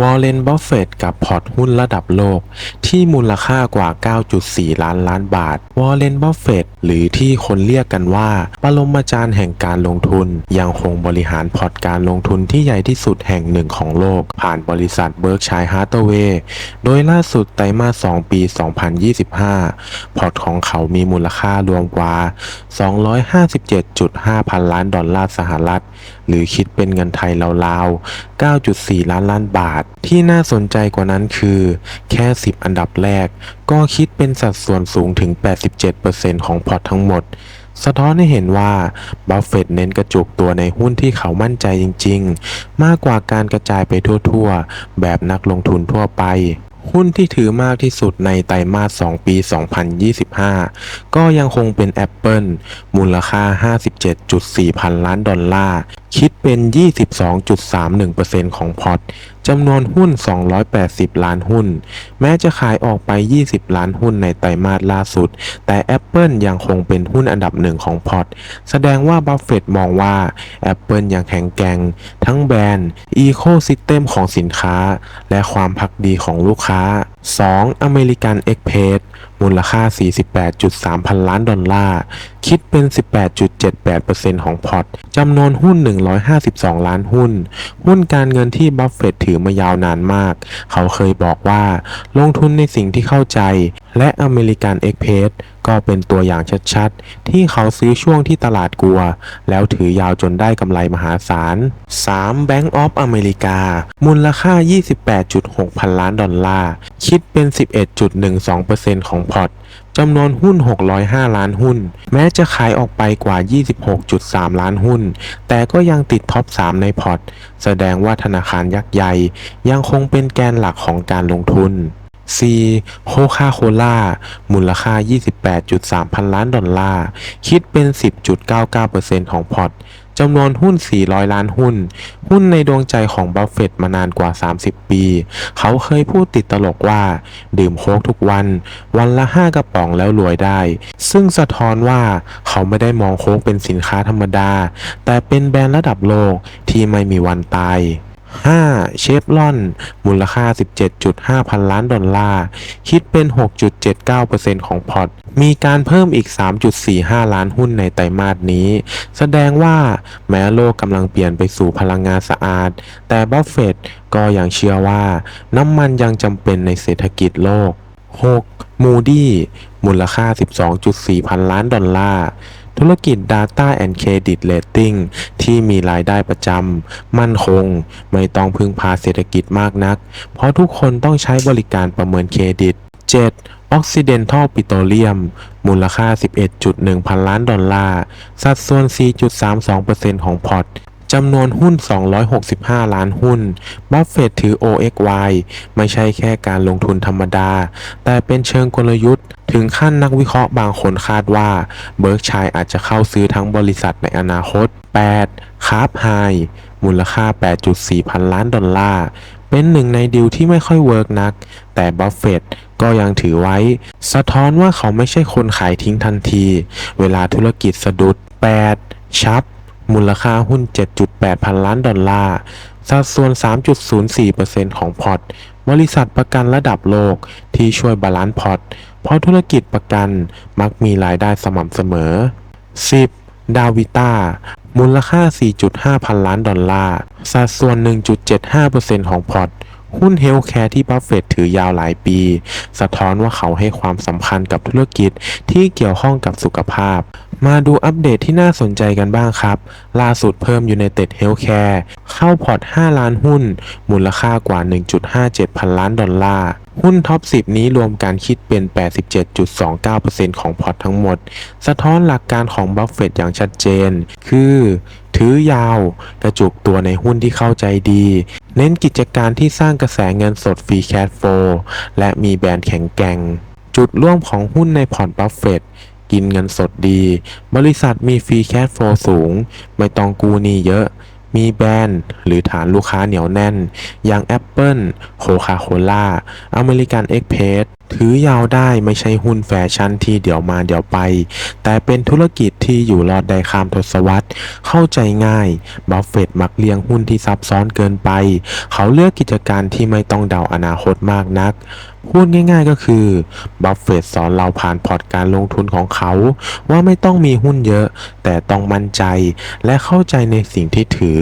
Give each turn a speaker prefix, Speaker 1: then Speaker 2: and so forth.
Speaker 1: วอลเลนบัฟเฟตกับพอร์ตหุ้นระดับโลกที่มูลค่ากว่า 9.4 ล้านล้านบาท วอร์เรน บัฟเฟตหรือที่คนเรียกกันว่าปรมาจารย์แห่งการลงทุน ยังคงบริหารพอร์ตการลงทุนที่ใหญ่ที่สุดแห่งหนึ่งของโลก ผ่านบริษัทเบิร์กชัยฮาร์ a เวย์โดยล่าสุดไตรมาส 2 ปี 2025 พอร์ตของเขามีมูลค่ารวมกว่า 257.5 พันล้านดอลลาร์สหรัฐ หรือคิดเป็นเงินไทยราวๆ 9.4 ล้านล้านบาท ที่น่าสนใจกว่านั้นคือ แค่ 10 อันดับแรก ก็คิดเป็นสัดส่วนสูงถึง 87%ของพอร์ตทั้งหมด สะท้อนให้เห็นว่าบัฟเฟตเน้นกระจุกตัวในหุ้นที่เขามั่นใจจริง ๆ มากกว่าการกระจายไปทั่วๆ แบบนักลงทุนทั่วไปหุ้นที่ถือมากที่สุดในไตรมาส 2 ปี 2025 ก็ยังคงเป็น Apple มูลค่า 57.4 พันล้านดอลลาร์ คิดเป็น 22.31%ของพอร์ตจำนวนหุ้น 280 ล้านหุ้น แม้จะขายออกไป 20 ล้านหุ้นในไตรมาสล่าสุด แต่ Apple ยังคงเป็นหุ้นอันดับหนึ่งของพอร์ตแสดงว่าบัฟเฟตมองว่า Apple ยังแข็งแกร่งทั้งแบรนด์อีโคซิสเต็มของสินค้า และความพักดีของลูกค้า 2. อเมริกันเอ็กเพสมูลค่า 48.3 พันล้านดอลลาร์ คิดเป็น 18.78%ของพอร์ตจำนวนหุ้น 152 ล้านหุ้น หุ้นการเงินที่บัฟเฟตถือมายาวนานมาก เขาเคยบอกว่า ลงทุนในสิ่งที่เข้าใจ และอเมริกันเอ็กเพสก็เป็นตัวอย่างชัดๆ ที่เขาซื้อช่วงที่ตลาดกลัว แล้วถือยาวจนได้กำไรมหาศาล 3. Bank of America มูลค่า 28.6 พันล้านดอลลาร์ คิดเป็น 11.12%ของพอร์ตจำนวนหุ้น 605 ล้านหุ้น แม้จะขายออกไปกว่า 26.3 ล้านหุ้น แต่ก็ยังติดท็อป 3 ในพอร์ต แสดงว่าธนาคารยักษ์ใหญ่ ยังคงเป็นแกนหลักของการลงทุน C โคคาโคล่ามูลค่า 28.3 พันล้านดอลลาร์ คิดเป็น 10.99%ของพอร์ตจำนวนหุ้น 400 ล้านหุ้น หุ้นในดวงใจของบัฟเฟตมานานกว่า 30 ปี เขาเคยพูดติดตลกว่า ดื่มโค้กทุกวัน วันละ 5 กระป๋องแล้วรวยได้ ซึ่งสะท้อนว่าเขาไม่ได้มองโค้กเป็นสินค้าธรรมดา แต่เป็นแบรนด์ระดับโลกที่ไม่มีวันตาย 5. เชฟลอน มูลค่า 17.5 พันล้านดอลลาร์ คิดเป็น 6.79%ของพอร์ต มีการเพิ่มอีก 3.45 ล้านหุ้นในไตรมาสนี้ แสดงว่าแม้โลกกำลังเปลี่ยนไปสู่พลังงานสะอาด แต่บัฟเฟตก็ยังเชื่อว่าน้ำมันยังจำเป็นในเศรษฐกิจโลก 6. มูดี้ มูลค่า 12.4 พันล้านดอลลาร์ ธุรกิจ Data and Credit Rating ที่มีรายได้ประจำ มั่นคง ไม่ต้องพึ่งพาเศรษฐกิจมากนัก เพราะทุกคนต้องใช้บริการประเมินเครดิต 7. Occidental Petroleum มูลค่า 11.1 พันล้านดอลลาร์ สัดส่วน 4.32%ของพอร์ต จำนวนหุ้น 265 ล้านหุ้น บัฟเฟตถือ OXY ไม่ใช่แค่การลงทุนธรรมดา แต่เป็นเชิงกลยุทธ์ ถึงขั้นนักวิเคราะห์บางคนคาดว่า เบิร์กชัยอาจจะเข้าซื้อทั้งบริษัทในอนาคต 8. คาร์บไฮ มูลค่า 8.4 พันล้านดอลลาร์ เป็นหนึ่งในดีลที่ไม่ค่อยเวิร์กนัก แต่บัฟเฟตก็ยังถือไว้ สะท้อนว่าเขาไม่ใช่คนขายทิ้งทันที เวลาธุรกิจสะดุด 8. ชับ มูลค่าหุ้น 7.8 พันล้านดอลลาร์ สัดส่วน 3.04%ของพอร์ต บริษัทประกันระดับโลกที่ช่วยบาลานซ์พอร์ต เพราะธุรกิจประกันมักมีรายได้สม่ำเสมอ 10. ดาวิต้า มูลค่า 4.5 พันล้านดอลลาร์ สัดส่วน 1.75%ของพอร์ตหุ้นเฮลท์แคร์ที่บัฟเฟตถือยาวหลายปี สะท้อนว่าเขาให้ความสำคัญกับธุรกิจที่เกี่ยวข้องกับสุขภาพ มาดูอัปเดตที่น่าสนใจกันบ้างครับ ล่าสุดเพิ่ม United Healthcare เข้าพอร์ต 5 ล้านหุ้น มูลค่ากว่า 1.57 พันล้านดอลลาร์หุ้นท็อป 10 นี้รวมการคิดเป็น 87.29%ของพอร์ตทั้งหมด สะท้อนหลักการของบัฟเฟตอย่างชัดเจน คือ ถือยาว กระจุกตัวในหุ้นที่เข้าใจดี เน้นกิจการที่สร้างกระแสเงินสดฟรีแคชโฟและมีแบรนด์แข็งแกร่ง จุดร่วมของหุ้นในพอร์ตบัฟเฟต กินเงินสดดี บริษัทมีฟรีแคชโฟสูง ไม่ต้องกู้หนี้เยอะ มีแบรนด์หรือฐานลูกค้าเหนียวแน่น อย่าง Apple Coca-Cola American Express ถือยาวได้ไม่ใช่หุ้นแฟชั่นที่เดี๋ยวมาเดี๋ยวไป แต่เป็นธุรกิจที่อยู่รอดได้ข้ามทศวรรษ เข้าใจง่าย บัฟเฟตมักเลี้ยงหุ้นที่ซับซ้อนเกินไป เขาเลือกกิจการที่ไม่ต้องเดาอนาคตมากนัก พูดง่ายๆก็คือบัฟเฟตสอนเราผ่านพอร์ตการลงทุนของเขา ว่าไม่ต้องมีหุ้นเยอะ แต่ต้องมั่นใจและเข้าใจในสิ่งที่ถือ